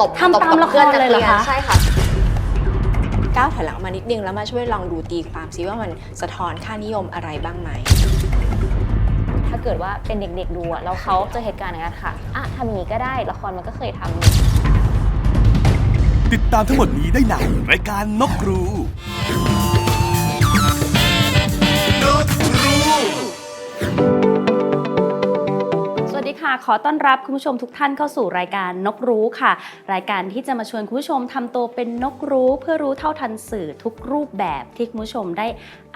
อ๋อ๋ออทำทำตบทำตบตามกับละครพื่อนนักเลยเหรอคะ ใช่ค่ะ ก้าวถอยหลังมานิดนึงแล้วมาช่วยลองดูตีความซิว่ามันสะท้อนค่านิยมอะไรบ้างไหม ถ้าเกิดว่าเป็นเด็กๆดูอะแล้วเขาเจอเหตุการณ์อย่างนั้นค่ะอะทำอย่างนี้ก็ได้ละครมันก็เคยทำติดตามทั้งหมดนี้ได้ในรายการนกครูสวัสดี ค่ะ ขอต้อนรับคุณผู้ชมทุกท่านเข้าสู่รายการนกรู้ค่ะ รายการที่จะมาชวนคุณผู้ชมทำตัวเป็นนกรู้ เพื่อรู้เท่าทันสื่อทุกรูปแบบที่คุณผู้ชมได้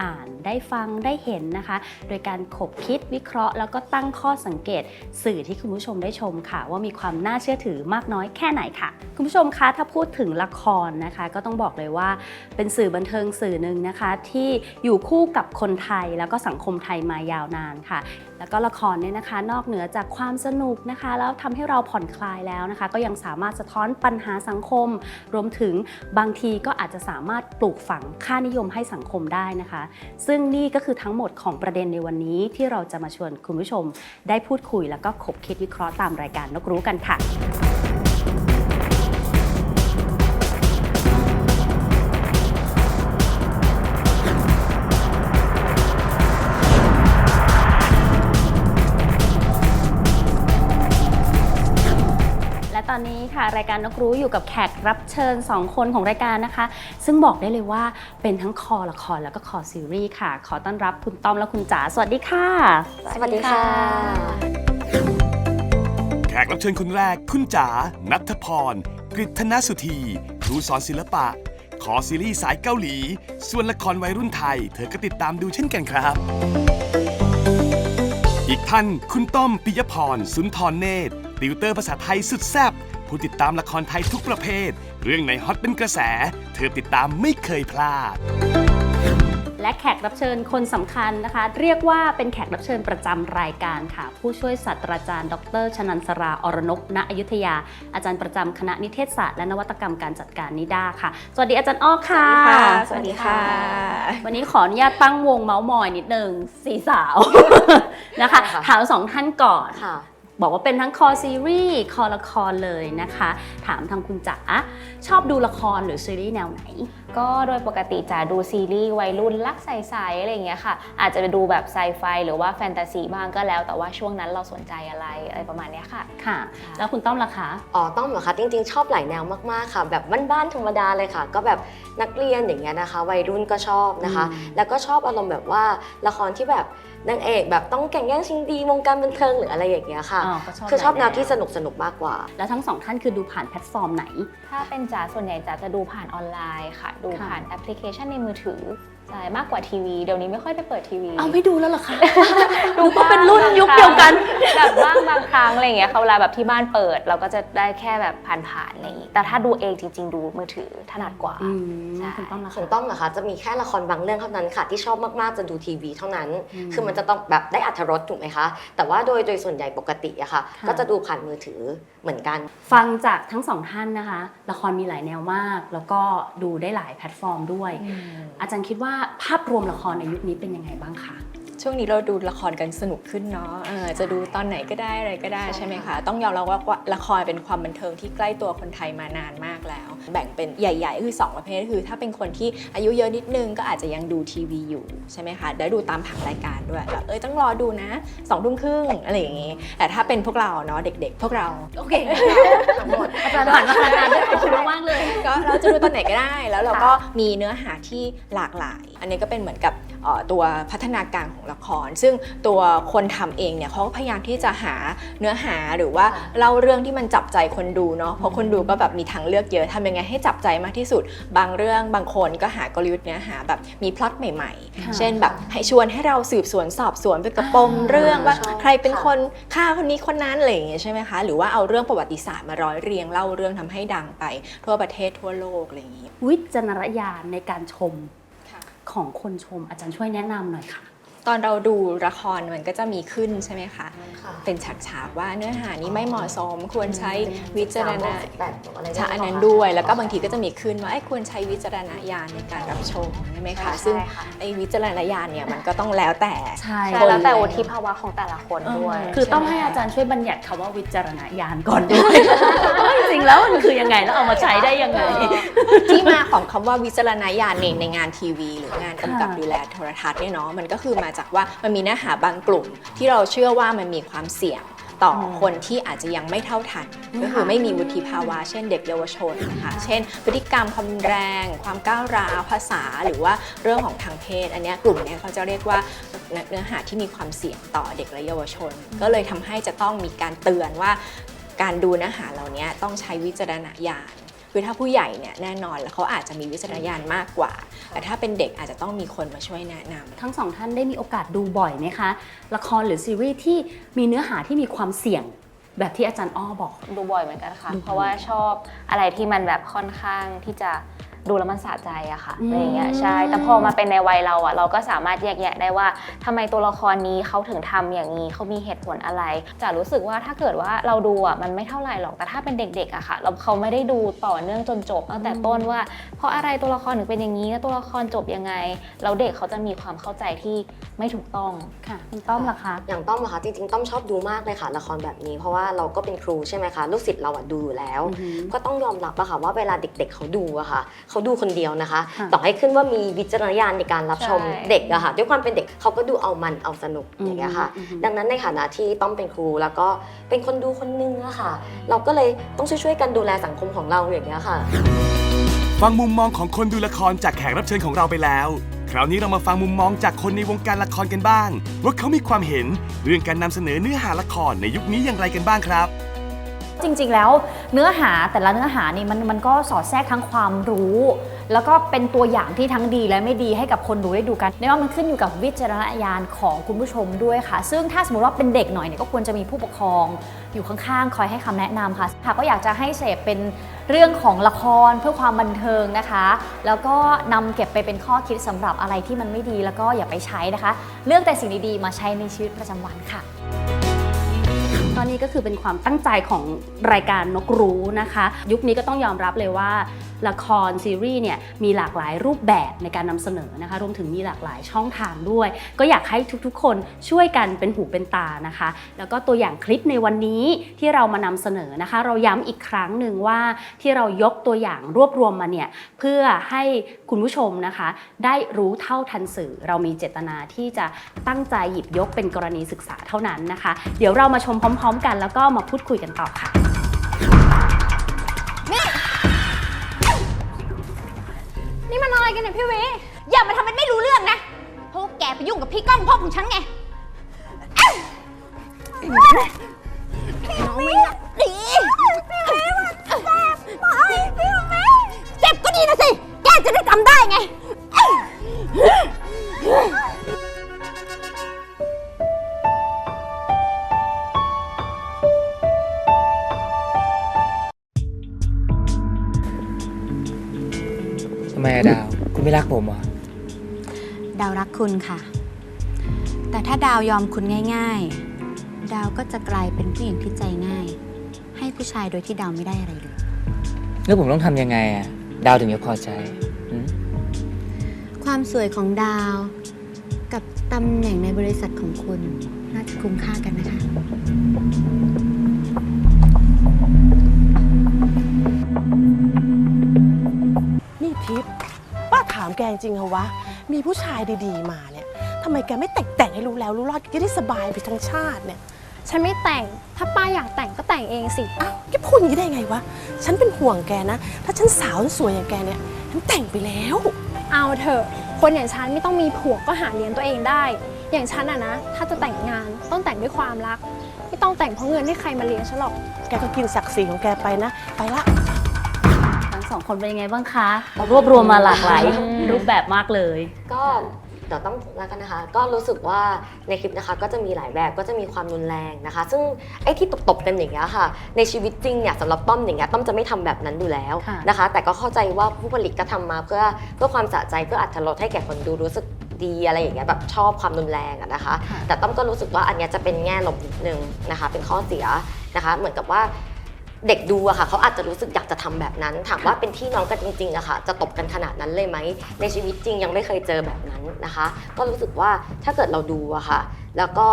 อ่านได้ฟังได้เห็นนะคะ โดยการขบคิดวิเคราะห์ แล้วก็ตั้งข้อสังเกต สื่อที่คุณผู้ชมได้ชมค่ะ ว่ามีความน่าเชื่อถือมากน้อยแค่ไหนค่ะ คุณผู้ชมคะถ้าพูดถึงละครนะคะ ก็ต้องบอกเลยว่าเป็นสื่อบันเทิงสื่อหนึ่งนะคะ ที่อยู่คู่กับคนไทยแล้วก็สังคมไทยมายาวนานค่ะ แล้วก็ละครเนี่ยนะคะ นอกเหนือจากความสนุกนะคะ แล้วทำให้เราผ่อนคลายแล้วนะคะ ก็ยังสามารถสะท้อนปัญหาสังคม รวมถึงบางทีก็อาจจะสามารถปลูกฝังค่านิยมให้สังคมได้นะคะ ซึ่งนี่ก็คือทั้งหมดของประเด็นในวันนี้ที่เราจะมาชวนคุณผู้ชม ได้พูดคุยแล้วก็ขบคิดวิเคราะห์ตามรายการนกรู้กันค่ะ รายการนกรู้อยู่กับแขกรับเชิญ 2 คนของรายการนะคะ ซึ่งบอกได้เลยว่าเป็นทั้งคอละครแล้วก็คอซีรีส์ค่ะ ขอต้อนรับคุณต้อมและคุณจ๋าสวัสดีค่ะ สวัสดีค่ะ แขกรับเชิญคนแรกคุณจ๋านัทพร กฤษณสุธีครูสอนศิลปะ ขอซีรีส์สายเกาหลี ส่วนละครวัยรุ่นไทย เธอก็ติดตามดูเช่นกันครับ อีกท่านคุณต้อมปิยพรสุนทรเนตรติวเตอร์ภาษาไทยสุดแซ่บ ผู้ติดตามละครไทยทุกประเภท เรื่องไหนฮอตเป็นกระแส เธอติดตามไม่เคยพลาด และแขกรับเชิญคนสำคัญนะคะ เรียกว่าเป็นแขกรับเชิญประจำรายการค่ะ ผู้ช่วยศาสตราจารย์ ดรชนันสราอรนกณอยุธยา อาจารย์ประจำคณะนิเทศศาสตร์และนวัตกรรมการจัดการนิด้าค่ะ สวัสดีอาจารย์อ้อค่ะ สวัสดีค่ะ วันนี้ขออนุญาตตั้งวงเมาส์มอยนิดนึงสี่สาวนะคะค่ะถามสองท่านก่อนค่ะ บอกว่าเป็นทั้งคอซีรีส์คอละครเลยนะคะ ถามทางคุณจ๋าชอบดูละครหรือซีรีส์แนวไหน ก็โดยปกติจะดูซีรีส์วัยรุ่นรักใสๆอะไรอย่างเงี้ยค่ะ อาจจะไปดูแบบไซไฟหรือว่าแฟนตาซีบ้างก็แล้ว แต่ว่าช่วงนั้นเราสนใจอะไรอะไรประมาณเนี้ยค่ะ ค่ะ แล้วคุณต้อมล่ะคะ อ๋อต้องเหรอคะจริงๆ ชอบหลายแนวมากๆค่ะ แบบบ้านๆธรรมดาเลยค่ะ ก็แบบนักเรียนอย่างเงี้ยนะคะ วัยรุ่นก็ชอบนะคะอืมแล้วก็ชอบอารมณ์แบบว่าละครที่แบบ นางเอกแบบต้องแข่งแย่งชิงดีวงการบันเทิงหรืออะไรอย่างเงี้ยค่ะอ๋อก็ชอบคือชอบหแนลายวแนวที่สนุกสนุกๆมากกว่า แล้วทั้งสองท่านคือดูผ่านแพลตฟอร์มไหน ถ้าเป็นจ๋าส่วนใหญ่จ๋าจะดูผ่านออนไลน์ค่ะ ดูค่ะผ่านแอปพลิเคชันในมือถือ ใช่มากกว่าทีวีเดี๋ยวนี้ไม่ค่อยได้เปิดทีวีเอาไม่ดูแล้วเหรอคะ ดูก็เป็นรุ่นบ้างยุคเดียวกัน แบบบ้างบางครั้งอะไรอย่างเงี้ยเขาเวลาแบบที่บ้านเปิด เราก็จะได้แค่แบบผ่านๆอะไรอย่างงี้แต่ถ้าดูเองจริง ๆ ดูมือถือถนัดกว่าอืมใช่คุณต้อมล่ะขคะองต้อมเหรอคะจะมีแค่ละครบางเรื่องเท่านั้นค่ะ ที่ชอบมากๆจะดูทีวีเท่านั้น อืมคือมันจะต้องแบบได้อัธรสถูกไหมคะ แต่ว่าโดยโดยส่วนใหญ่ปกติอะค่ะ ค่ะ ก็จะดูผ่านมือถือเหมือนกัน ฟังจากทั้งสองท่านนะคะ ละครมีหลายแนวมาก แล้วก็ดูได้หลายแพลตฟอร์มด้วย อาจารย์คิดว่าภาพรวมละครในยุคนี้เป็นยังไงบ้างคะ ช่วงนี้เราดูละครกันสนุกขึ้นเนาะเออจะดูตอนไหนก็ได้อะไรก็ได้ใช่ใช่ไหมค่ะคะ ต้องยอมรับว่าละครเป็นความบันเทิงที่ใกล้ตัวคนไทยมานานมากแล้ว แบ่งเป็นใหญ่ ๆ คือ 2 ประเภทคือ ถ้าเป็นคนที่อายุเยอะนิดนึงก็อาจจะยังดูทีวีอยู่ใช่ไหมคะได้ดูตามผังรายการด้วยแบบเอ้ยต้องรอดูนะสองทุ่มครึ่งอะไรอย่างงี้ แต่ถ้าเป็นพวกเราเนาะเด็ก ๆ พวกเราโอเคทั้งหมดอาจารย์ผ่านมาขนาดนั้นขอบคุณมากๆเลยก็เราจะดูตอนไหนก็ได้ แล้วเราก็มีเนื้อหาที่หลากหลาย อันนี้ก็เป็นเหมือนกับเอ่อตัวพัฒนาการของละคร ซึ่งตัวคนทำเองเนี่ยเขาก็พยายามที่จะหาเนื้อหาหรือว่าเล่าเรื่องที่มันจับใจคนดูเนาะเพราะคนดูก็แบบมีทางเลือกเยอะทำยังไงให้จับใจมากที่สุด บางเรื่องบางคนก็หากลยุทธ์เนื้อหาแบบมีพล็อตใหม่ค่ะๆเช่นแบบให้ชวนให้เราสืบสวนสอบสวนไปกับปมเรื่องว่าชอบใครเป็นค่ะคนฆ่าคนนี้คนนั้นอะไรอย่างเงี้ยใช่ไหมคะหรือว่าเอาเรื่องประวัติศาสตร์มาร้อยเรียงเล่าเรื่องทำให้ดังไป ทั่วประเทศทั่วโลกอะไรอย่างงี้ วิจารณญาณในการชมค่ะของคนชมอาจารย์ช่วยแนะนำหน่อยค่ะ ตอนเราดูละครมันก็จะมีขึ้นใช่ไหมคะ ค่ะเป็นฉากๆว่าเนื้อหานี้ไม่เหมาะสมควรใช้วิจารณญาณแต่อะไรใช่อันนั้นด้วย แล้วก็บางทีก็จะมีขึ้นว่าไอ้ยควรใช้วิจารณญาณในการรับชมใช่ไหมคะ ซึ่งไอ้วิจารณญาณเนี่ยมันก็ต้องแล้วแต่ ใช่ใช่แล้วแต่วุฒิภาวะของแต่ละคนด้วยคือต้องให้อาจารย์ช่วยบัญญัติคำว่าวิจารณญาณก่อนด้วยว่าจริงๆแล้วมันคือยังไงแล้วเอามาใช้ได้ยังไง ที่มาของคำว่าวิจารณญาณในในงานทีวี หรืองานกำกับค่ะดูแลโทรทัศน์เนี่ยเนาะมันก็คือมาจากว่ามันมีเนื้อหาบางกลุ่ม ที่เราเชื่อว่ามันมีความเสี่ยงต่ออมคนที่อาจจะยังไม่เท่าทันอืมก็คือไม่มีวุฒิภาวะ เช่นเด็กเยาวชนนะคะเช่น พฤติกรรมความรุนแรง ความก้าวร้าวภาษาหรือว่าเรื่องของทางเพศ อันเนี้ยกลุ่มเนี้ยเขาจะเรียกว่าเนื้อหาที่มีความเสี่ยงต่อเด็กและเยาวชน ก็เลยทำให้จะต้องมีการเตือนว่า การดูเนื้อหาเหล่านี้ต้องใช้วิจารณญาณ คือถ้าผู้ใหญ่เนี่ยแน่นอนแล้วเขาอาจจะมีวิจารณญาณมากกว่า แต่ถ้าเป็นเด็กอาจจะต้องมีคนมาช่วยแนะนำ ทั้งสองท่านได้มีโอกาสดูบ่อยไหมคะ ละครหรือซีรีส์ที่มีเนื้อหาที่มีความเสี่ยงแบบที่อาจารย์อ้อบอก ดูบ่อยเหมือนกันค่ะ ดูบ่อย เพราะว่าชอบอะไรที่มันแบบค่อนข้างที่จะ ดูแล้วมันสะใจอะค่ะอืมอะไรอย่างเงี้ยใช่แต่พอมาเป็นในวัยเราอะเราก็สามารถแยกแยะได้ว่าทำไมตัวละครนี้เขาถึงทำอย่างนี้เขามีเหตุผลอะไรจะรู้สึกว่าถ้าเกิดว่าเราดูอะมันไม่เท่าไหร่หรอกแต่ถ้าเป็นเด็กๆอะค่ะเราเขาไม่ได้ดูต่อเนื่องจนจบตั้งแต่ต้นว่า เพราะอะไรตัวละครถึงเป็นอย่างนี้แล้วตัวละครจบยังไงแล้วเด็กเขาจะมีความเข้าใจที่ไม่ถูกต้องค่ะคุณต้อมล่ะคะอย่างต้อมอะคะจริงๆต้อมชอบดูมากเลยค่ะละครแบบนี้ เพราะว่าเราก็เป็นครูใช่ไหมคะลูกศิษย์เราอะดูอยู่แล้วอือหือก็ต้องยอมรับอะค่ะว่าเวลาเด็ก ๆเขาดูอะค่ะเขาดูคนเดียวนะคะค่ะต่อให้ขึ้นว่ามีวิจารณญาณในการรับชมใช่ เด็กอะค่ะ ด้วยความเป็นเด็กเขาก็ดูเอามันเอาสนุกอย่างเงี้ยค่ะ อือหือดังนั้นในฐานะที่ต้อมเป็นครูแล้วก็เป็นคนดูคนนึงอะค่ะ เราก็เลยต้องช่วยๆกันดูแลสังคมของเราอย่างเงี้ยค่ะ ฟังมุมมองของคนดูละครจากแขกรับเชิญของเราไปแล้ว คราวนี้เรามาฟังมุมมองจากคนในวงการละครกันบ้าง ว่าเขามีความเห็นเรื่องการนำเสนอเนื้อหาละครในยุคนี้อย่างไรกันบ้างครับ จริง ๆ แล้วเนื้อหาแต่ละเนื้อหานี่มันมันก็สอดแทรกทั้งความรู้ แล้วก็เป็นตัวอย่างที่ทั้งดีและไม่ดีให้กับคนดูได้ดูกันในว่ามันขึ้นอยู่กับวิจารณญาณของคุณผู้ชมด้วยค่ะ ซึ่งถ้าสมมติว่าเป็นเด็กหน่อยเนี่ยก็ควรจะมีผู้ปกครอง อยู่ข้างๆ คอยให้คำแนะนำค่ะค่ะก็อยากจะให้เสพเป็นเรื่องของละครเพื่อความบันเทิงนะคะ แล้วก็นำเก็บไปเป็นข้อคิดสำหรับอะไรที่มันไม่ดีแล้วก็อย่าไปใช้นะคะ เลือกแต่สิ่งดีๆมาใช้ในชีวิตประจำวันค่ะ ตอนนี้ก็คือเป็นความตั้งใจของรายการนกรู้นะคะ ยุคนี้ก็ต้องยอมรับเลยว่าละครซีรีส์เนี่ยมีหลากหลายรูปแบบในการนำเสนอนะคะ รวมถึงมีหลากหลายช่องทางด้วย ก็อยากให้ทุกๆ คนช่วยกันเป็นหูเป็นตานะคะ แล้วก็ตัวอย่างคลิปในวันนี้ที่เรามานำเสนอนะคะ เราย้ำอีกครั้งหนึ่งว่าที่เรายกตัวอย่างรวบรวมมาเนี่ยเพื่อให้คุณผู้ชมนะคะ ได้รู้เท่าทันสื่อ เรามีเจตนาที่จะตั้งใจหยิบยกเป็นกรณีศึกษาเท่านั้นนะคะ เดี๋ยวเรามาชมพร้อมๆกัน แล้วก็มาพูดคุยกันต่อค่ะนี่มันอะไรกันเนี่ยพี่เวอย่ามาทำเป็นไม่รู้เรื่องนะเพราะว่าแกไปยุ่งกับพี่ก้องพ่อของฉันไงเอ้า คุณค่ะ แต่ถ้าดาวยอมคุณง่าย ๆ ดาวก็จะกลายเป็นผู้หญิงที่ใจง่าย ให้ผู้ชายโดยที่ดาวไม่ได้อะไรเลย แล้วผมต้องทำยังไงอะดาวถึงจะพอใจหืมความสวยของดาว กับตำแหน่งในบริษัทของคุณ น่าจะคุ้มค่ากันนะคะ นี่ทิพย์ ป้าถามแกจริงๆเหรอวะ มีผู้ชายดีๆมาเนี่ยทำไมแกไม่แต่งแต่งให้รู้แล้วรู้รอดจะได้สบายไปทั้งชาติเนี่ยฉันไม่แต่ง ถ้าป้าอยากแต่งก็แต่งเองสิ อ้าวแกพูดอย่างนี้ได้ไงวะ ฉันเป็นห่วงแกนะ ถ้าฉันสาวสวยอย่างแกเนี่ย ฉันแต่งไปแล้ว เอาเถอะ คนอย่างฉันไม่ต้องมีผัวก็หาเลี้ยงตัวเองได้ อย่างฉันอะนะ ถ้าจะแต่งงานต้องแต่งด้วยความรัก ไม่ต้องแต่งเพราะเงินที่ใครมาเลี้ยงฉันหรอก แกก็กินศักดิ์ศรีของแกไปนะ ไปละทั้ง สองคนเป็นยังไงบ้างคะเรารวบรวมมาหลากหลายรูปแบบมากเลย ก็เดี๋ยวต้องแล้วกันนะคะ ก็รู้สึกว่าในคลิปนะคะก็จะมีหลายแบบก็จะมีความรุนแรงนะคะ ซึ่งไอ้ที่ตบๆกันอย่างเงี้ยค่ะ ในชีวิตจริงเนี่ยสำหรับต้อมอย่างเงี้ยต้อมจะไม่ทำแบบนั้นอยู่แล้วค่ะนะคะ แต่ก็เข้าใจว่าผู้ผลิตก็ทำมาเพื่อเพื่อความสะใจเพื่ออัตรสให้แก่คนดูรู้สึกดีอะไรอย่างเงี้ยแบบชอบความรุนแรงอะนะคะค่ะแต่ต้อมก็รู้สึกว่าอันเนี้ยจะเป็นแง่ลบนิดนึงนะคะ เป็นข้อเสียนะคะ เหมือนกับว่า เด็กดูอะค่ะเขาอาจจะรู้สึกอยากจะทำแบบนั้น ถามว่าเป็นพี่น้องกันจริงๆอะค่ะจะตบกันขนาดนั้นเลยไหมในชีวิตจริงยังไม่เคยเจอแบบนั้นนะคะ ก็รู้สึกว่าถ้าเกิดเราดูอะค่ะ แล้วก็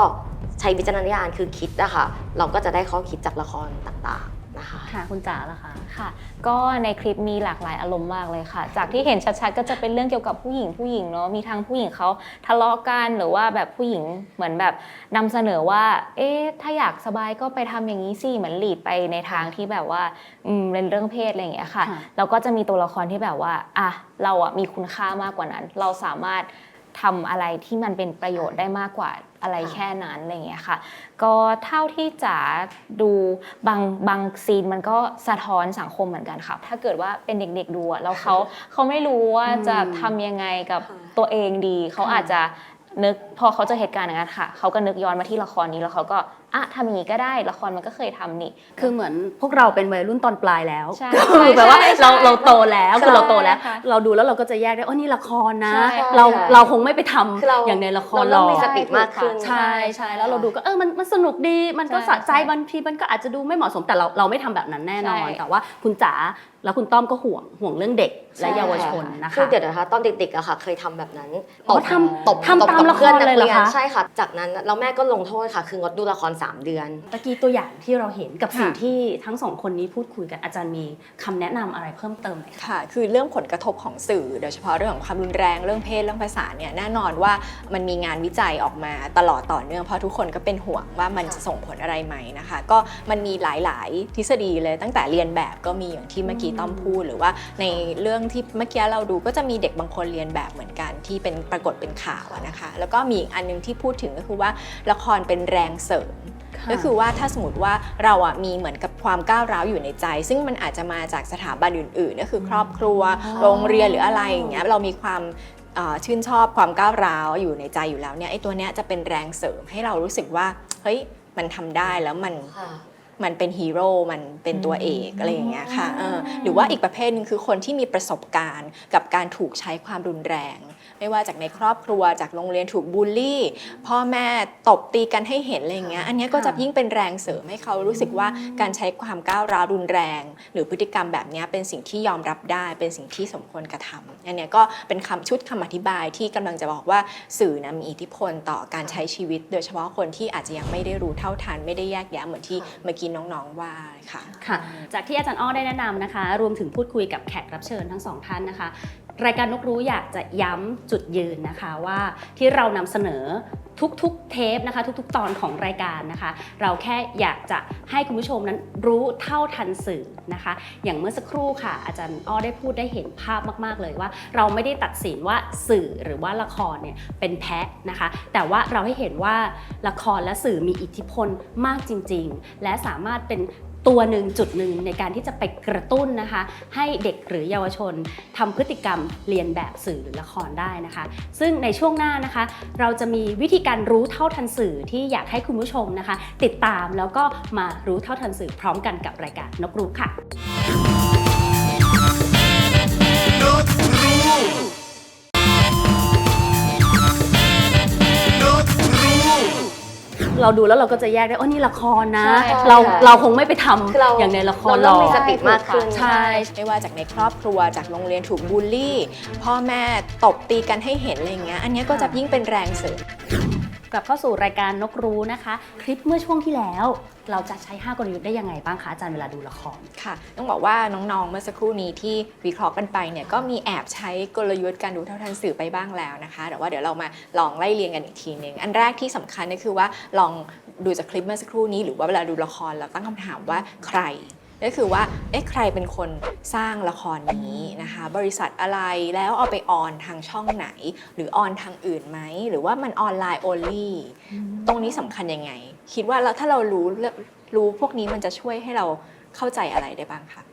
ใช้วิจารณญาณคือคิดอะค่ะ เราก็จะได้ข้อคิดจากละครต่างๆ นะคะค่ะคุณจ๋าล่ะคะค่ะ ก็ในคลิปมีหลากหลายอารมณ์มากเลยค่ะ จากที่เห็นชัดๆ ก็จะเป็นเรื่องเกี่ยวกับผู้หญิงผู้หญิงเนาะมีทางผู้หญิงเขาทะเลาะกันหรือว่าแบบผู้หญิงเหมือนแบบนำเสนอว่า เอ๊ะถ้าอยากสบายก็ไปทำอย่างนี้สิเหมือนหลีดไปในทางที่แบบว่าอืมเป็นเรื่องเพศอะไรอย่างเงี้ยค่ะค่ะแล้วก็จะมีตัวละครที่แบบว่าอะเราอะมีคุณค่ามากกว่านั้น เราสามารถทำอะไรที่มันเป็นประโยชน์ได้มากกว่า อะไรค่ะแค่นั้นอะไรอย่างเงี้ยค่ะ ก็เท่าที่จ๋าดูบางบางซีนมันก็สะท้อนสังคมเหมือนกันค่ะ ถ้าเกิดว่าเป็นเด็กๆดูอะแล้วเขาเขาไม่รู้ว่าจะทำยังไงกับค่ะตัวเองดี เขาค่ะอาจจะนึกพอเขาเจอเหตุการณ์อย่างนั้นค่ะ เขาก็นึกย้อนมาที่ละครนี้แล้วเขาก็ อะทำอย่างนี้ก็ได้ละครมันก็เคยทำนี่ คือเหมือนพวกเราเป็นวัยรุ่นตอนปลายแล้วใช่ก็คือแปลว่าใช่ใช่เราเราโตแล้วคือเราโตแล้ว ใช่ค่ะเราดูแล้วเราก็จะแยกได้อ๋อนี่ละครนะ ใช่เราค่ะเราคงไม่ไปทำคือเราอย่างในละครเราหรเริ่มอกมีสติมากขึ้น ใช่ใช่แล้วเราดูก็เออมันมันสนุกดีมันก็ใช่สะใจใช่บางทีมันก็อาจจะดูไม่เหมาะสมแต่เราเราไม่ทำแบบนั้นแน่นอน ใช่ แต่ว่าคุณจ๋าแล้วคุณต้อมก็ห่วงห่วงเรื่องเด็กและใช่เยาวชนนะคะ คือเดี๋ยวนะคะตอนเด็กๆอะค่ะ เคยทำแบบนั้นอ๋อตบทำตบทำตบตามกับละครพื่อนนักเลยเหรอคะ ใช่ค่ะ จากนั้นแล้วแม่ก็ลงโทษค่ะ คืองดดูละคร3 เดือนตะกี้ตัวอย่างที่เราเห็นกับสิ่งค่ะที่ทั้งสองคนนี้พูดคุยกันอาจารย์มีคำแนะนำอะไรเพิ่มเติมไหมคะค่ะ คือเรื่องผลกระทบของสื่อ โดยเฉพาะเรื่องของความรุนแรงเรื่องเพศเรื่องภาษาเนี่ยแน่นอนว่ามันมีงานวิจัยออกมาตลอดต่อเนื่องเพราะทุกคนก็เป็นห่วงว่ามันจะส่งผลอะไรไหมนะคะ ก็มันมีหลายๆ ทฤษฎีเลยตั้งแต่เรียนแบบก็มีอย่างที่เมื่อกี้ต้อมพูดหรือว่าในเรื่องที่เมื่อกี้เราดูก็จะมีเด็กบางคนเรียนแบบเหมือนกันที่เป็นปรากฏเป็นข่าวอะนะคะ แล้วก็มีอีกอันหนึงที่พูดถึงก็คือว่าละครเป็นแรงเสริมค่ะ ก็คือว่าถ้าสมมติว่าเราอะมีเหมือนกับความก้าวร้าวอยู่ในใจ ซึ่งมันอาจจะมาจากสถาบันอื่นๆก็คือครอบครัวโรงเรียนหรืออะไรอย่างเงี้ยเรามีความเอ่อชื่นชอบความก้าวร้าวอยู่ในใจอยู่แล้วเนี่ยไอ้ตัวเนี้ยจะเป็นแรงเสริมให้เรารู้สึกว่าเฮ้ยมันทำได้แล้วมันมันเป็นฮีโร่ มันเป็นตัวเอกอะไรอย่างเงี้ยค่ะเออหรือว่าอีกประเภทหนึงคือคนที่มีประสบการณ์กับการถูกใช้ความรุนแรง ไม่ว่าจากในครอบครัวจากโรงเรียนถูกบูลลี่ พ่อแม่ตบตีกันให้เห็นอะไรอย่างเงี้ยอันเนี้ยก็จะยิ่งเป็นแรงเสริมให้เขารู้สึกว่าการใช้ความก้าวร้าวรุนแรง หรือพฤติกรรมแบบเนี้ยเป็นสิ่งที่ยอมรับได้ เป็นสิ่งที่สมควรกระทำอันเนี้ยก็เป็นคำชุดคำอธิบายที่กำลังจะบอกว่าสื่อนะมีอิทธิพลต่อการใช้ชีวิต โดยเฉพาะคนที่อาจจะยังไม่ได้รู้เท่าทัน ไม่ได้แยกแยะเหมือนที่เมื่อกี้น้องๆว่าค่ะค่ะ จากที่อาจารย์อ้อได้แนะนำนะคะ รวมถึงพูดคุยกับแขกรับเชิญทั้งสองท่านนะคะ รายการนกรู้อยากจะย้ำจุดยืนนะคะว่าที่เรานำเสนอทุกๆเทปนะคะ ทุกๆ ตอนของรายการนะคะ เราแค่อยากจะให้คุณผู้ชมนั้นรู้เท่าทันสื่อนะคะ อย่างเมื่อสักครู่ค่ะ อาจารย์อ้อได้พูดได้เห็นภาพมากๆเลยว่า เราไม่ได้ตัดสินว่าสื่อหรือว่าละครเนี่ยเป็นแพ้นะคะ แต่ว่าเราให้เห็นว่าละครและสื่อมีอิทธิพลมากจริง ๆ และสามารถเป็น ตัวหนึ่งจุดหนึ่งในการที่จะไปกระตุ้นนะคะ ให้เด็กหรือเยาวชนทำพฤติกรรมเรียนแบบสื่อหรือละครได้นะคะ ซึ่งในช่วงหน้านะคะ เราจะมีวิธีการรู้เท่าทันสื่อที่อยากให้คุณผู้ชมนะคะ ติดตามแล้วก็มารู้เท่าทันสื่อพร้อมกันกับรายการนกรู้ค่ะ เราดูแล้วเราก็จะแยกได้อ๋อนี่ละครนะ ใช่ค่ะเราเราคงไม่ไปทำคือเรา อย่างในละครเราหรเริ่อมมีกสติมากขึ้น ใช่ ไม่ว่าจากในครอบครัวจากโรงเรียนถูกบูลลี่ พ่อแม่ตบตีกันให้เห็นอะไรอย่างเงี้ยอันเนี้ยก็จะยิ่งเป็นแรงเสริม กลับเข้าสู่รายการนกรู้นะคะ คลิปเมื่อช่วงที่แล้ว เราจะใช้ 5 กลยุทธ์ได้ยังไงบ้างคะอาจารย์เวลาดูละคร ค่ะ ต้องบอกว่าน้องๆ เมื่อสักครู่นี้ที่วิเคราะห์กันไปเนี่ยก็มีแอบใช้กลยุทธ์การดูเท่าทันสื่อไปบ้างแล้วนะคะ แต่ว่าเดี๋ยวเรามาลองไล่เรียงกันอีกทีหนึ่งอันแรกที่สำคัญก็คือว่าลองดูจากคลิปเมื่อสักครู่นี้ หรือว่าเวลาดูละครเราตั้งคำถามว่าใคร ก็คือว่าเอ๊ะใครเป็นคนสร้างละครนี้นะคะ บริษัทอะไรแล้วเอาไปออนทางช่องไหน หรือออนทางอื่นไหม หรือว่ามันออนไลน์ only ตรงนี้สำคัญยังไง คิดว่าเราถ้าเรารู้เรื่องรู้พวกนี้มันจะช่วยให้เราเข้าใจอะไรได้บ้างคะ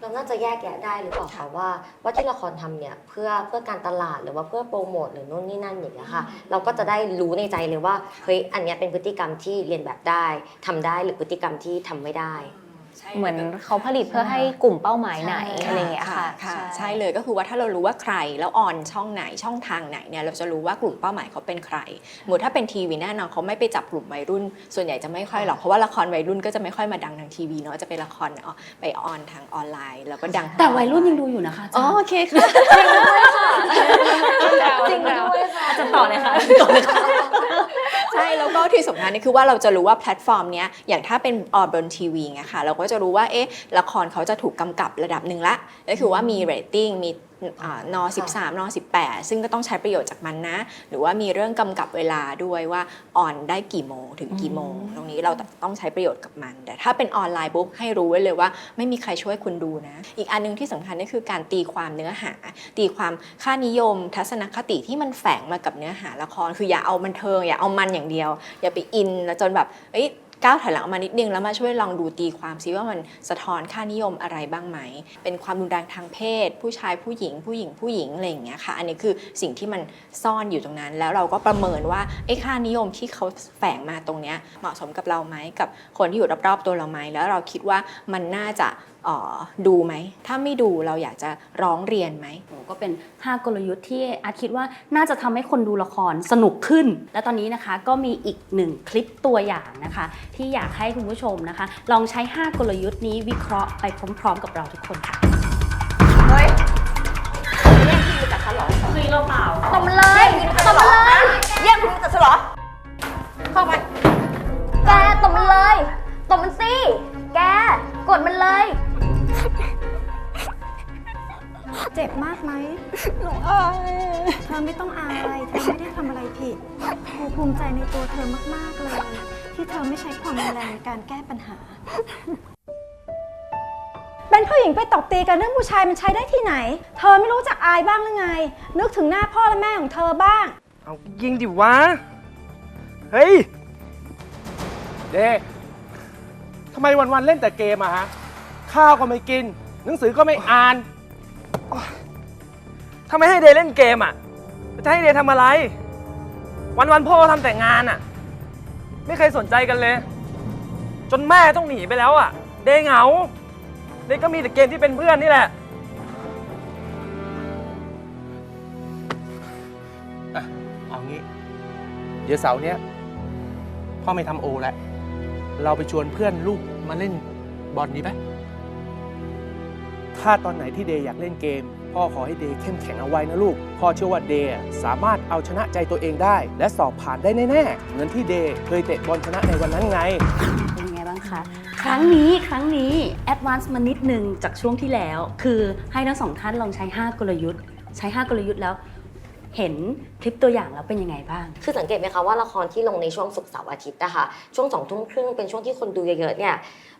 เราน่าจะแยกแยะได้หรือเปล่าคะว่าว่าที่ละครทำเนี่ยเพื่อเพื่อการตลาดหรือว่าเพื่อโปรโมทหรือนู่นนี่นั่นอย่างเงี้ยค่ะ เราก็จะได้รู้ในใจเลยว่าเฮ้ยอันเนี้ยเป็นพฤติกรรมที่เรียนแบบได้ทำได้หรือพฤติกรรมที่ทำไม่ได้ เหมือนเขาผลิตเพื่อให้กลุ่มเป้าหมายไหนอะไรอย่างเงี้ยค่ะค่ะใช่เลยก็คือว่าถ้าเรารู้ว่าใครแล้วออนช่องไหนช่องทางไหนเนี่ยเราจะรู้ว่ากลุ่มเป้าหมายเขาเป็นใครสมมติถ้าเป็นทีวีแน่นอนเขาไม่ไปจับกลุ่มวัยรุ่น ส่วนใหญ่จะไม่ค่อยหรอกเพราะว่าละครวัยรุ่นก็จะไม่ค่อยมาดังทางทีวีเนาะจะเป็นละครเอาไปออนทางออนไลน์ แล้วก็ดังทางแต่วัยรุ่นยังออดูไลอยู่นะคะอาอ๋อจารย์โอเคค่ะจริงด้วยค่ะอาจารย์ต่อเลยค่ะต่อเลยค่ะใช่แล้วก็ที่สำคัญนี่คือว่าเราจะรู้ว่าแพลตฟอร์มเนี้ยอย่างถ้าเป็นออนบนทีวีไงค่ะเราก็จะรู้ว่าเอ๊ะละครเขาจะถูกกำกับระดับหนึ่งละก็คือว่ามีเรตติ้งมีอ่านอ13นอ18 ซึ่งก็ต้องใช้ประโยชน์จากมันนะ หรือว่ามีเรื่องกำกับเวลาด้วยว่าออนได้กี่โมงถึงกี่โมง ตรงนี้เราต้องใช้ประโยชน์กับมัน แต่ถ้าเป็นออนไลน์บุ๊กให้รู้ไว้เลยว่า ไม่มีใครช่วยคุณดูนะ อีกอันหนึงที่สำคัญก็คือการตีความเนื้อหา ตีความค่านิยม ทัศนคติที่มันแฝงมากับเนื้อหาละคร คืออย่าเอาบันเทิงอย่าเอามันอย่างเดียว อย่าไปอินแล้วจนแบบเอ้ย ก้าวถอยหลังออกมานิดนึงแล้วมาช่วยลองดูตีความซิว่ามันสะท้อนค่านิยมอะไรบ้างไหม เป็นความรุนแรงทางเพศ ผู้ชายผู้หญิง ผู้หญิงผู้หญิงอะไรอย่างเงี้ยค่ะ อันนี้คือสิ่งที่มันซ่อนอยู่ตรงนั้น แล้วเราก็ประเมินว่าไอ้ค่านิยมที่เขาแฝงมาตรงเนี้ยเหมาะสมกับเราไหมกับคนที่อยู่รอบๆตัวเราไหมแล้วเราคิดว่ามันน่าจะ ดูไหม ถ้าไม่ดูเราอยากจะร้องเรียนไหมโอ้ก็เป็น 5 กลยุทธ์ที่อาร์ตคิดว่าน่าจะทำให้คนดูละครสนุกขึ้น และตอนนี้นะคะก็มีอีกหนึ่งคลิปตัวอย่างนะคะ ที่อยากให้คุณผู้ชมนะคะ ลองใช้ 5 กลยุทธ์นี้วิเคราะห์ไปพร้อม ๆ กับเราทุกคนค่ะ เฮ้ยแย่งที่จากฉันหรอคือเราเปล่าตบมันเลยตบมันเลยแย่งคุณจากฉันเหรอ เข้ามาแกตบมันเลย ตบมันสิ แก กดมันเลย เจ็บมากไหม หนูอายเธอไม่ต้องอาย เธอไม่ได้ทำอะไรผิดครูภูมิใจในตัวเธอมาก ๆ เลย ที่เธอไม่ใช้ความรุนแรงในการแก้ปัญหา เป็นผู้หญิงไปตบตีกันเรื่องผู้ชายมันใช้ได้ที่ไหน เธอไม่รู้จักอายบ้างหรือไง นึกถึงหน้าพ่อและแม่ของเธอบ้าง เอายิงดิวะ เฮ้ย เดทำไมวัน ๆ เล่นแต่เกมอะฮะ ข้าวก็ไม่กิน หนังสือก็ไม่อ่าน ทำไมให้เดย์เล่นเกมอะจะให้เดย์ทำอะไรวันๆพ่อทำแต่งานอะ ไม่เคยสนใจกันเลย จนแม่ต้องหนีไปแล้วอะ เดย์เหงา เดย์ก็มีแต่เกมที่เป็นเพื่อนนี่แหละอะเอางี้ เดี๋ยวเสาร์เนี้ยพ่อไม่ทำโอแล้ว เราไปชวนเพื่อนลูกมาเล่นบอลดีไหม ถ้าตอนไหนที่เดย์อยากเล่นเกม พ่อขอให้เดย์เข้มแข็งเอาไว้นะลูก พ่อเชื่อว่าเดย์สามารถเอาชนะใจตัวเองได้ และสอบผ่านได้แน่ๆเหมือนที่เดย์เคยเตะบอลชนะในวันนั้นไง เป็นยังไงบ้างคะ ครั้งนี้ครั้งนี้แอดวานซ์มานิดนึงจากช่วงที่แล้ว คือให้ทั้งสองท่านลองใช้ 5 กลยุทธ์ ใช้ 5 กลยุทธ์แล้ว เห็นคลิปตัวอย่างแล้วเป็นยังไงบ้าง คือสังเกตไหมคะว่าละครที่ลงในช่วงศุกร์เสาร์อาทิตย์นะคะช่วงสองทุ่มครึ่งเป็นช่วงที่คนดูเยอะๆเนี่ย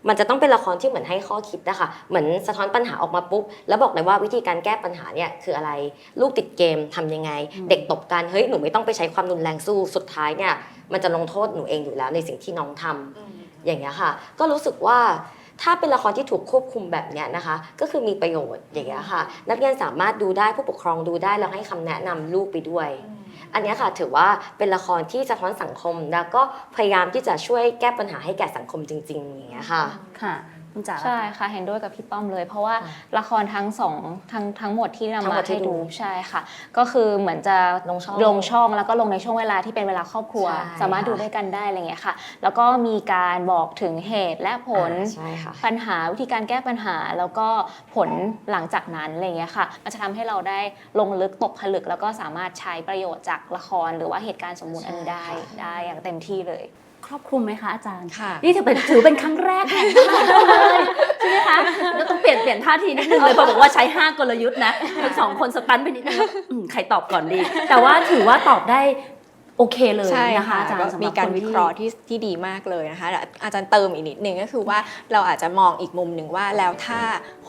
มันจะต้องเป็นละครที่เหมือนให้ข้อคิดนะคะเหมือนสะท้อนปัญหาออกมาปุ๊บ แล้วบอกเลยว่าวิธีการแก้ปัญหาเนี่ยคืออะไรลูกติดเกมทำยังไงอืมเด็กตบกันเฮ้ยหนูไม่ต้องไปใช้ความรุนแรงสู้สุดท้ายเนี่ยมันจะลงโทษหนูเองอยู่แล้วในสิ่งที่น้องทำอย่างเงี้ยค่ะ ก็รู้สึกว่า ถ้าเป็นละครที่ถูกควบคุมแบบเนี้ยนะคะ ก็คือมีประโยชน์อย่างเงี้ยค่ะ นักเรียนสามารถดูได้ผู้ปกครองดูได้แล้วให้คำแนะนำลูกไปด้วย อันนี้ค่ะถือว่าเป็นละครที่สะท้อนสังคม แล้วก็พยายามที่จะช่วยแก้ปัญหาให้แก่สังคมจริงๆอย่างเงี้ยค่ะค่ะ คุณจ๋า ใช่ค่ะเห็นด้วยกับพี่ป้อมเลย เพราะว่าละครทั้งสองทั้งทั้งหมดที่ทั้นำงหมามดที่ให้ดูดูใช่ค่ะ ก็คือเหมือนจะลงช่องลงช่อง แล้วก็ลงในช่วงเวลาที่เป็นเวลาครอบครัว ใช่สามารถดูด้วยกันได้อะไรเงี้ยค่ะ แล้วก็มีการบอกถึงเหตุและผล อ่าใช่ค่ะ ปัญหาวิธีการแก้ปัญหาแล้วก็ผลหลังจากนั้นอะไรเงี้ยค่ะมันจะทำให้เราได้ลงลึกตกผลึก แล้วก็สามารถใช้ประโยชน์จากละคร หรือว่าเหตุการณ์สมมุติอันนี้ได้ใช่ค่ะ ได้อย่างเต็มที่เลยค รอบคลุมไหมคะอาจารย์ ค่ะ นี่ถือเป็นถือเป็นครั้งแรกของเราเลยใช่ไหมคะเราต้องเปลี่ยนเปลี่ยนท่าทีนิดนึงเลยพอบอกว่าใช้ 5 กลยุทธ์นะทั้งสองคนสตันไปนิดนึงอืมใครตอบก่อนดี แต่ว่าถือว่าตอบได้โอเคเลยใช่นะคะค่ะอาจารก็ย์สำหมีรับการคนวิที่ เคราะห์ที่ที่ดีมากเลยนะคะแต่อาจารย์เติมอีกนิดนึงก็คือว่าเราอาจจะมองอีกมุมหนึ่งว่าแล้วถ้า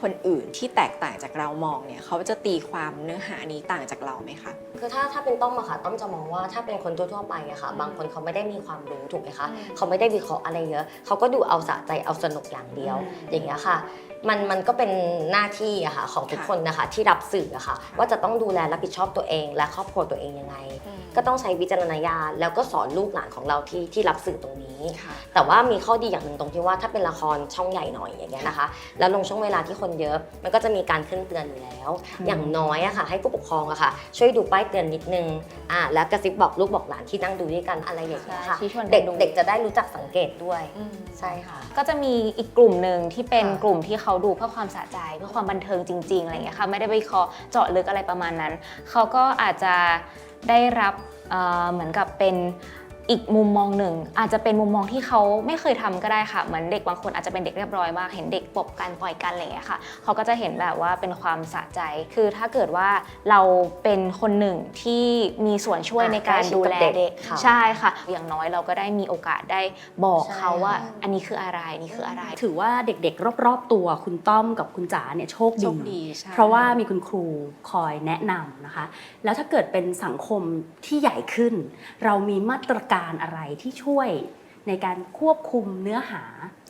คนอื่นที่แตกต่างจากเรามองเนี่ยเขาจะตีความเนื้อหานี้ต่างจากเราไหมคะ คือถ้าถ้าเป็นต้อมอะค่ะ ต้อมจะมองว่าถ้าเป็นคนทั่วๆไปอะค่ะ บางคนเขาไม่ได้มีความรู้ถูกไหมคะ อืม เขาไม่ได้วิเคราะห์อะไรเยอะ เขาก็ดูเอาสะใจเอาสนุกอย่างเดียว อย่างเงี้ยค่ะ มันมันก็เป็นหน้าที่อะค่ะของทุกคนนะคะที่รับสื่ออะค่ะ ว่าจะต้องดูแลรับผิดชอบตัวเอง และครอบครัวตัวเองยังไงก็ต้องใช้วิจารณญาณแล้วก็สอนลูกหลานของเราที่ที่รับสื่อตรงนี้แต่ว่ามีข้อดีอย่างหนึ่งตรงที่ว่าถ้าเป็นละครช่องใหญ่หน่อยอย่างเงี้ยนะคะ แล้วลงช่วงเวลาที่คนเยอะ มันก็จะมีการขึ้นเตือนอยู่แล้ว อย่างน้อยอะค่ะ ให้ผู้ปกครองอะค่ะ ช่วยดูป้ายเตือนนิดนึงอ่าแล้วกระซิบบอกลูกบอกหลานที่นั่งดูด้วยกันอะไรอย่างเงี้ยค่ะ ชี้ชวนกันเด็กดู เด็กจะได้รู้จักสังเกตด้วยใช่ค่ะ ก็จะมีอีกกลุ่มหนึ่งที่เป็นค่ะกลุ่มที่เขาดูเพื่อความสะใจเพื่อความบันเทิงจริง ๆอะไรอย่างเงี้ยค่ะไม่ได้ไปวิเคราะห์เจาะลึกอะไรประมาณนั้น เขาก็อาจจะได้รับเอ่อเหมือนกับเป็น อีกมุมมองหนึ่ง อาจจะเป็นมุมมองที่เขาไม่เคยทำก็ได้ค่ะเหมือนเด็กบางคนอาจจะเป็นเด็กเรียบร้อยมากเห็นเด็กปบกันปล่อยกันอะไรอย่างเงี้ยค่ะเขาก็จะเห็นแบบว่าเป็นความสะใจ คือถ้าเกิดว่าเราเป็นคนหนึ่งที่มีส่วนช่วยอะในการดูแลใกล้ชิดกับเด็เด็กกค่ะใช่ค่ะ อย่างน้อยเราก็ได้มีโอกาสได้บอกใช่เขาว่าค่ะอันนี้คืออะไรนี่คืออะไร ถือว่าเด็กๆ รอบๆตัวคุณต้อมกับคุณจ๋าเนี่ยโชคโชดีคดีใช่เพราะว่ามีคุณครูคอยแนะนำนะคะ แล้วถ้าเกิดเป็นสังคมที่ใหญ่ขึ้น เรามีมาตรการอะไรที่ช่วยในการควบคุมเนื้อหา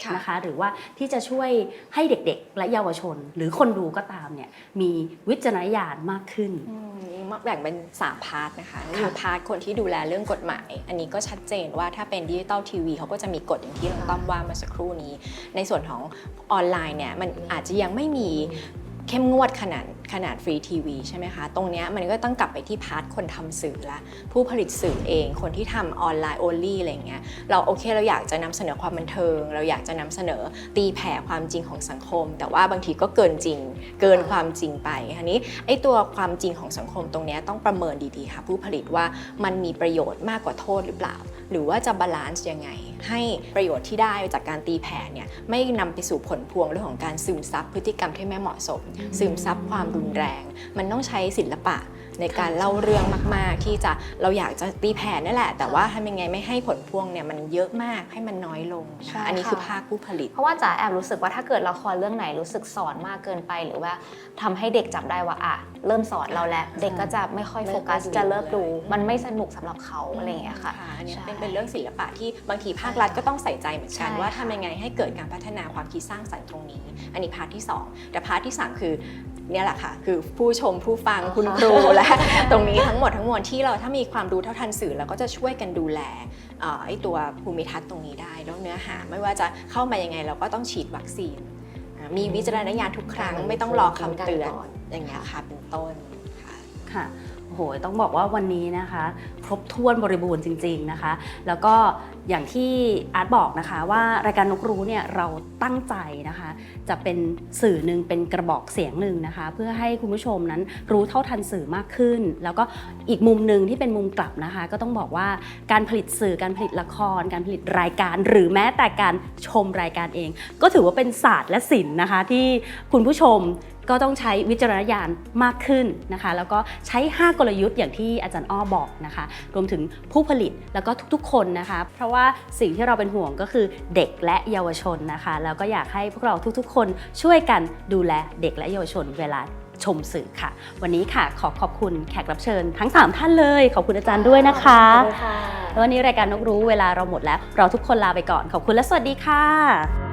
ค่ะนะคะ หรือว่าที่จะช่วยให้เด็กๆ และเยาวชน หรือคนดูก็ตามเนี่ยมีวิจารณญาณมากขึ้นอืมแบ่งเป็น 3 พาร์ทนะคะคือพาร์ทคนที่ดูแลเรื่องกฎหมาย อันนี้ก็ชัดเจนว่าถ้าเป็นดิจิตอลทีวีเขาก็จะมีกฎอย่างที่เราต้อมว่าเมื่อสักครู่นี้ ในส่วนของออนไลน์เนี่ยมันอาจจะยังไม่มี เข้มงวดขนาดขนาดฟรีทีวีใช่ไหมคะ ตรงนี้มันก็ต้องกลับไปที่พาร์ทคนทำสื่อละผู้ผลิตสื่อเอง คนที่ทำออนไลน์โอลี่อะไรเงี้ยเราโอเคเราอยากจะนำเสนอความบันเทิง เราอยากจะนำเสนอตีแผ่ความจริงของสังคม แต่ว่าบางทีก็เกินจริง เกินความจริงไปอันนี้ไอ้ตัวความจริงของสังคมตรงนี้ต้องประเมินดีๆค่ะผู้ผลิตว่ามันมีประโยชน์มากกว่าโทษหรือเปล่า หรือว่าจะบาลานซ์ยังไง ให้ประโยชน์ที่ได้จากการตีแผ่เนี่ยไม่นำไปสู่ผลพวงเรื่องของการซึมซับพฤติกรรมที่ไม่เหมาะสม ซึมซับความรุนแรง มันต้องใช้ศิลปะในการเล่าเรื่องมาก ๆ ที่จะเราอยากจะตีแผ่นั่นแหละ แต่ว่าทำยังไงไม่ให้ผลพวงเนี่ยมันเยอะมากให้มันน้อยลงนะใช่คะอันนี้ค่ะคือภาคผู้ผลิต เพราะว่าจ๋าแอบรู้สึกว่าถ้าเกิดละครเรื่องไหนรู้สึกสอนมากเกินไป หรือว่าทำให้เด็กจับได้ว่าอะ เริ่มสอนเราแล้ว เด็กก็จะไม่ค่อยโฟกัสไม่ค่อยดูจะเลิกดู มันไม่สนุกสำหรับเขาอะไรอย่างเงี้ยค่ะอันนี้ใช่เป็นเป็นเรื่องศิลปะที่บางทีภาครัฐก็ต้องใส่ใจเหมือนกันใช่ว่าค่ะทำยังไงให้เกิดการพัฒนาความคิดสร้างสรรค์ตรงนี้ อันนี้พาร์ทที่ 2 แต่พาร์ทที่ 3 คือเนี่ยแหละค่ะคือผู้ชมผู้ฟังคุณครูและตรงนี้ทั้งหมดทั้งมวลที่เราถ้ามีความรู้เท่าทันสื่อเราก็จะช่วยกันดูแลเอ่อไอ้ตัวภูมิทัศน์ตรงนี้ได้แล้วเนื้อหาไม่ว่าจะเข้ามายังไงเราก็ต้องฉีดวัคซีนอ่ามีวิจารณญาณทุกครั้งไม่ต้องรอคำเตือนก่ อย่างเงี้ยค่ะเป็นต้นค่ะ ค่ะโอ้โหต้องบอกว่าวันนี้นะคะ รบถ้วนบริบูรณ์จริง ๆนะคะ แล้วก็อย่างที่อาร์ตบอกนะคะ ว่ารายการนกรู้เนี่ยเราตั้งใจนะคะ จะเป็นสื่อหนึ่งเป็นกระบอกเสียงหนึ่งนะคะ เพื่อให้คุณผู้ชมนั้นรู้เท่าทันสื่อมากขึ้น แล้วก็อีกมุมหนึ่งที่เป็นมุมกลับนะคะ ก็ต้องบอกว่าการผลิตสื่อการผลิตละคร การผลิตรายการ หรือแม้แต่การชมรายการเอง ก็ถือว่าเป็นศาสตร์และศิลป์นะคะ ที่คุณผู้ชมก็ต้องใช้วิจารณญาณมากขึ้นนะคะ แล้วก็ใช้ 5 กลยุทธ์อย่างที่อาจารย์อ้อบอกนะคะรวมถึงผู้ผลิตแล้วก็ทุกๆ คนนะคะ เพราะว่าสิ่งที่เราเป็นห่วงก็คือเด็กและเยาวชนนะคะ แล้วก็อยากให้พวกเราทุกๆ คนช่วยกันดูแลเด็กและเยาวชนเวลาชมสื่อค่ะ วันนี้ค่ะขอขอบคุณแขกรับเชิญ ทั้ง 3 ท่านเลย ขอบคุณอาจารย์ด้วยนะคะขอบคุณค่ะแล้ววันนี้รายการนกรู้เวลาเราหมดแล้ว เราทุกคนลาไปก่อน ขอบคุณและสวัสดีค่ะ